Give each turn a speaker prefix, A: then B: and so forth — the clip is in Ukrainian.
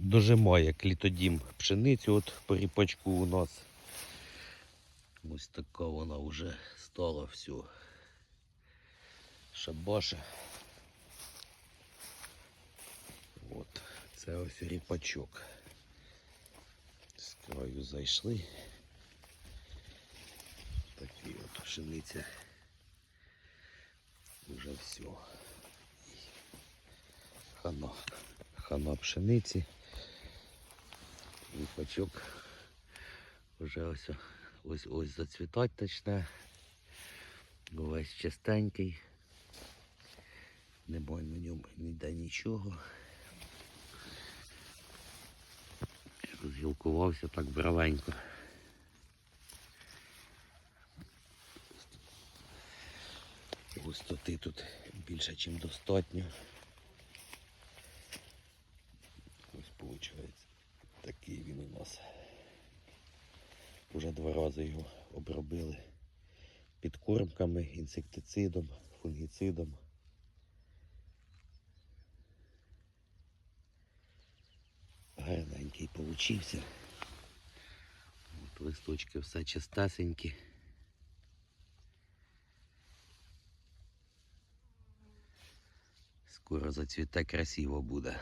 A: дожимає клітодім пшеницю от по ріпачку у нас. Ось така вона вже стала всю. Шабаша. От, це ось ріпачок. З краю зайшли. Такі от пшениця. Уже все. Хана. Хана пшениці. Ріпачок вже ось ось ось зацвітати почне. Весь чистенький. Немає на ньому ніде нічого. Розгілкувався так бравенько. Густоти тут більше, ніж достатньо. Ось виходить. Такий нас. Уже два рази його обробили підкормками, інсектицидом, фунгіцидом. Гарненький получився. От листочки все чистесенькі. Скоро зацвіте красиво буде.